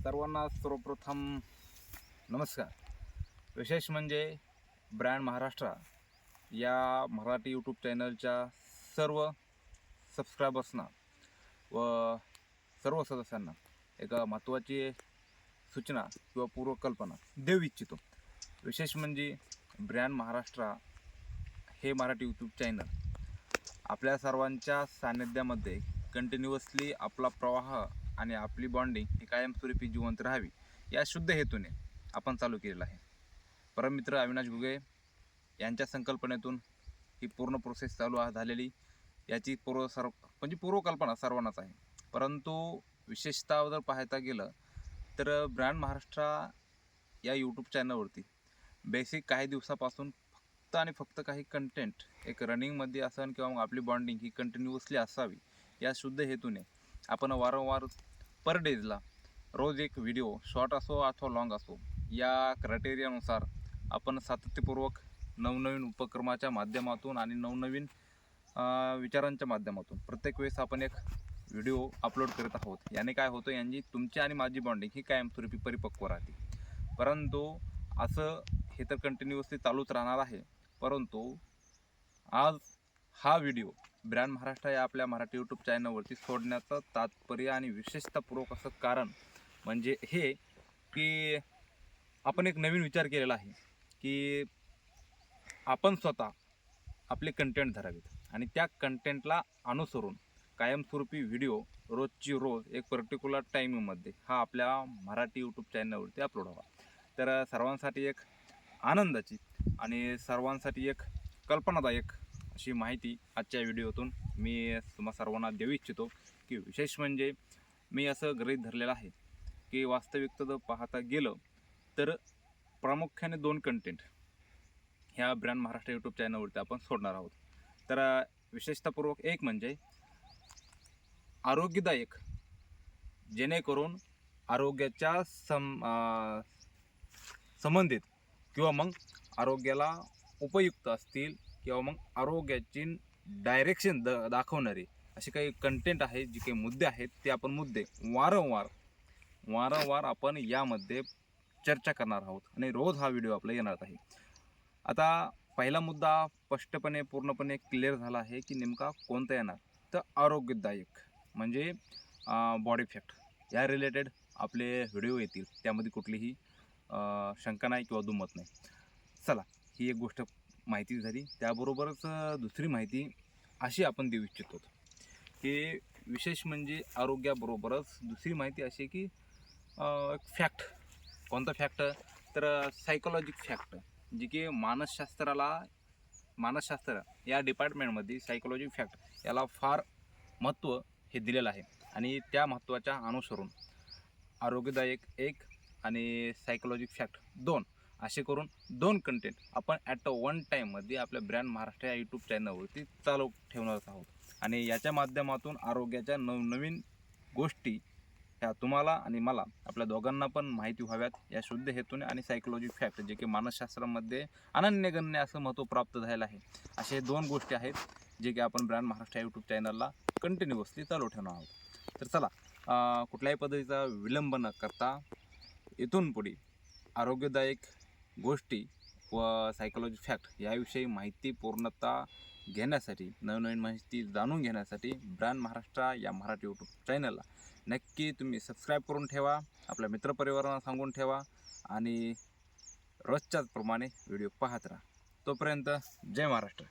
सर्वांना सर्वप्रथम नमस्कार. विशेष म्हणजे ब्रँड महाराष्ट्र या मराठी यूट्यूब चॅनलच्या सर्व सबस्क्रायबर्सना व सर्व सदस्यांना एक महत्त्वाची सूचना किंवा पूर्वकल्पना देऊ इच्छितो. विशेष म्हणजे ब्रँड महाराष्ट्र हे मराठी यूट्यूब चॅनल आपल्या सर्वांच्या सान्निध्यामध्ये कंटिन्युअसली आपला प्रवाह आणि आपली बॉन्डिंग ही कायमस्वरूपी जिवंत राहावी या शुद्ध हेतूने आपण चालू केलेलं आहे. परममित्र अविनाश घुगे यांच्या संकल्पनेतून ही पूर्ण प्रोसेस चालू झालेली याची पूर्व सर्व म्हणजे पूर्वकल्पना सर्वांनाच आहे. परंतु विशेषतः जर पाहायला गेलं तर ब्रँड महाराष्ट्र या यूट्यूब चॅनलवरती बेसिक काही दिवसापासून फक्त आणि फक्त काही कंटेंट एक रनिंगमध्ये असन किंवा मग आपली बॉन्डिंग ही कंटिन्युअसली असावी या शुद्ध हेतूने आपण वारंवार पर डेजला रोज एक व्हिडिओ शॉर्ट असो अथवा लाँग असो या क्रायटेरियानुसार आपण सातत्यपूर्वक नवनवीन उपक्रमाच्या माध्यमातून आणि नवनवीन विचारांच्या माध्यमातून प्रत्येक वेळेस आपण एक व्हिडिओ अपलोड करत आहोत. याने काय होतं यांची तुमची आणि माझी बॉन्डिंग ही कायमस्वरूपी परिपक्व राहते. परंतु असं हे तर कंटिन्युअसली चालूच राहणार आहे. परंतु आज हा व्हिडिओ ब्रँड महाराष्ट्र या आपल्या मराठी यूट्यूब चॅनलवरती सोडण्याचं तात्पर्य आणि विशेषतापूर्वक असं कारण म्हणजे हे की आपण एक नवीन विचार केलेला आहे की आपण स्वतः आपले कंटेंट धरावेत आणि त्या कंटेंटला अनुसरून कायमस्वरूपी व्हिडिओ रोजची रोज एक पर्टिक्युलर टायमिंगमध्ये हा आपल्या मराठी यूट्यूब चॅनलवरती अपलोड व्हावा. तर सर्वांसाठी एक आनंदाची आणि सर्वांसाठी एक कल्पनादायक अशी माहिती आजच्या व्हिडिओतून मी तुम्हा सर्वांना देऊ इच्छितो की विशेष म्हणजे मी असं गृहीत धरलेलं आहे की वास्तविकता जर पाहता गेलं तर प्रामुख्याने दोन कंटेंट ह्या ब्रँड महाराष्ट्र यूट्यूब चॅनलवरती आपण सोडणार आहोत. तर विशेषतापूर्वक एक म्हणजे आरोग्यदायक जेणेकरून आरोग्याच्या सम संबंधित किंवा मग आरोग्याला उपयुक्त असतील किंवा मग आरोग्याची डायरेक्शन द दाखवणारे असे काही कंटेंट आहे जे काही मुद्दे आहेत ते आपण मुद्दे वारंवार वारंवार आपण यामध्ये चर्चा करणार आहोत आणि रोज हा व्हिडिओ आपला येणार आहे. आता पहिला मुद्दा स्पष्टपणे पूर्णपणे क्लिअर झाला आहे की नेमका कोणता येणार? तर आरोग्यदायक म्हणजे बॉडी फॅक्ट या रिलेटेड आपले व्हिडिओ येतील. त्यामध्ये कुठलीही शंका नाही किंवा दुमत नाही. चला ही एक गोष्ट माहिती झाली. त्याबरोबरच दुसरी माहिती अशी आपण देऊ इच्छितो. की विशेष म्हणजे आरोग्याबरोबरच दुसरी माहिती अशी की एक फॅक्ट कोणता फॅक्ट तर सायकोलॉजिक फॅक्ट जी की मानसशास्त्राला मानसशास्त्र या डिपार्टमेंटमध्ये सायकोलॉजी फॅक्ट याला फार महत्त्व हे दिलेलं आहे. आणि त्या महत्त्वाच्या अनुसरून आरोग्यदायक एक आणि सायकोलॉजिक फॅक्ट दोन असे करून दोन कंटेंट आपण ॲट अ वन टाईममध्ये आपल्या ब्रँड महाराष्ट्र या यूट्यूब चॅनलवरती चालू ठेवणार आहोत. आणि याच्या माध्यमातून आरोग्याच्या नवनवीन गोष्टी ह्या तुम्हाला आणि मला आपल्या दोघांना पण माहिती व्हाव्यात या शुद्ध हेतूने आणि सायकोलॉजी फॅक्ट जे की मानसशास्त्रामध्ये अनन्यगण्य असं महत्त्व प्राप्त झालेलं आहे. असे दोन गोष्टी आहेत जे की आपण ब्रँड महाराष्ट्र यूट्यूब चॅनलला कंटिन्युअसली चालू ठेवणार आहोत. तर चला कुठल्याही पद्धतीचा विलंब न करता इथून पुढे आरोग्यदायक गोष्टी व सायकोलॉजी फॅक्ट याविषयी माहिती पूर्णता घेण्यासाठी नवनवीन माहिती जाणून घेण्यासाठी ब्रँड महाराष्ट्र या मराठी यूट्यूब चॅनलला नक्की तुम्ही सबस्क्राईब करून ठेवा आपल्या मित्रपरिवारांना सांगून ठेवा आणि रोजच्याच प्रमाणे व्हिडिओ पाहत राहा. तोपर्यंत जय महाराष्ट्र.